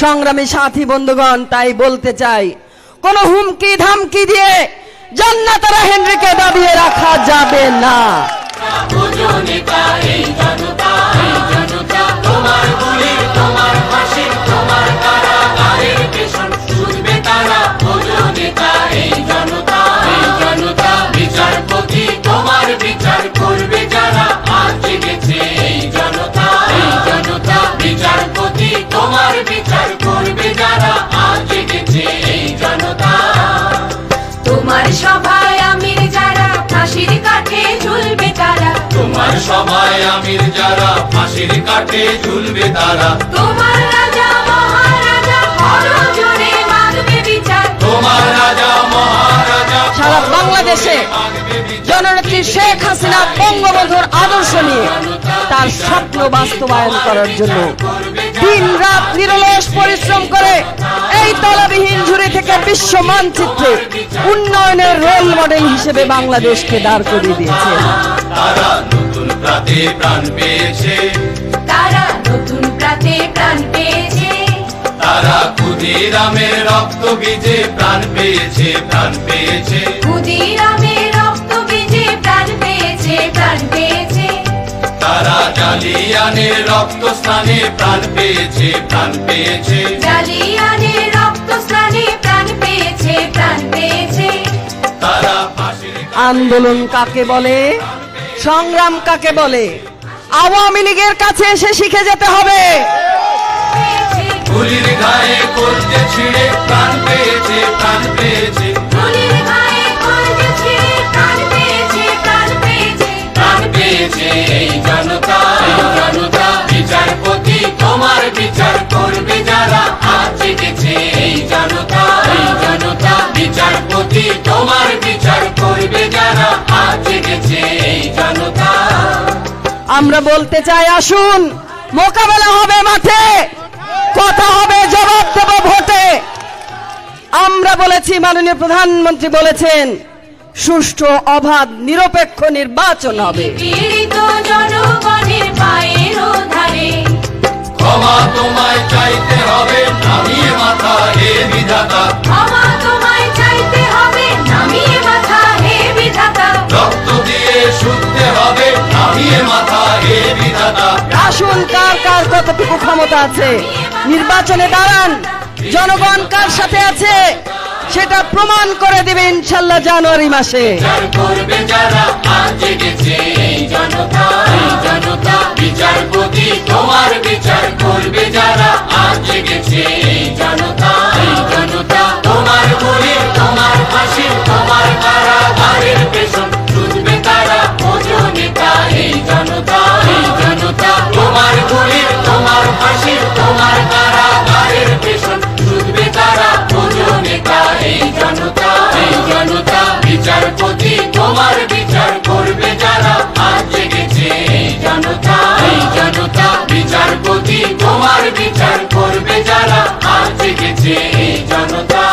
সংগ্রামী সাথী বন্ধুগণ তাই বলতে চাই কোন হুমকি ধামকি দিয়ে জান্নাতারা হেনরিকে দাবিয়ে রাখা যাবে না। জনতা। তোমার সবাই আমির যারা ফাঁসির কাঠে ঝুলবে তারা। তোমার রাজা মহারাজা বড় জোরে মাগবে বিচার। তোমার রাজা মহারাজা সারা বাংলাদেশে জননেত্রী শেখ হাসিনা বঙ্গবন্ধুর আদর্শ নিয়ে তার স্বপ্ন বাস্তবায়ন করার জন্য দিন রাত নিরলস পরিশ্রম করে এই তলাবিহীন ঝুড়ি থেকে বিশ্ব মানচিত্রে উন্নয়নের রোল মডেল হিসেবে বাংলাদেশকে দাঁড় করিয়ে দিয়েছে। প্রাতে প্রাণ পেয়েছে। তারা নতুন প্রাতে প্রাণ পেয়েছে। তারা ক্ষুদিরামের রক্ত বীজে প্রাণ পেয়েছে প্রাণ পেয়েছে। ক্ষুদিরামের রক্ত বীজে প্রাণ পেয়েছে প্রাণ পেয়েছে। তারা জালিয়ানের রক্ত স্নানে প্রাণ পেয়েছে প্রাণ পেয়েছে। জালিয়ানের রক্ত স্নানে প্রাণ পেয়েছে প্রাণ পেয়েছে। তারা আন্দোলন কাকে বলে? সংগ্রাম কাকে বলে? আওয়ামী লীগের কাছে এসে শিখে যেতে হবে। গুলির গায়ে করতে ছিঁড়ে প্রাণ পেয়েছে প্রাণ পেয়েছে। গুলির গায়ে কলকে ছিঁড়ে প্রাণ পেয়েছে প্রাণ পেয়েছে। প্রাণ পেয়েছে এই জনতা। আমরা বলতে চাই আসুন মোকাবেলা হবে মাঠে কথা হবে জবাব দেব ভোটে। আমরা বলেছি মাননীয় প্রধানমন্ত্রী বলেছেন সুষ্ঠু অবাধ নিরপেক্ষ নির্বাচন হবে। ক্ষমা তোমায় চাইতে হবে। আসুন কার কার কতটুকু ক্ষমতা আছে? নির্বাচনে দাঁড়ান। জনগণ কার সাথে আছে? সেটা প্রমাণ করে দেবে ইনশাল্লাহ জানুয়ারি মাসে। বিচার করবে যারা। বিচারপতি তোমার বিচার করবে যারা? আজ জেগেছে এই জনতা এই জনতা বিচারপতি তোমার বিচার করবে যারা? আজ জেগেছে এই জনতা।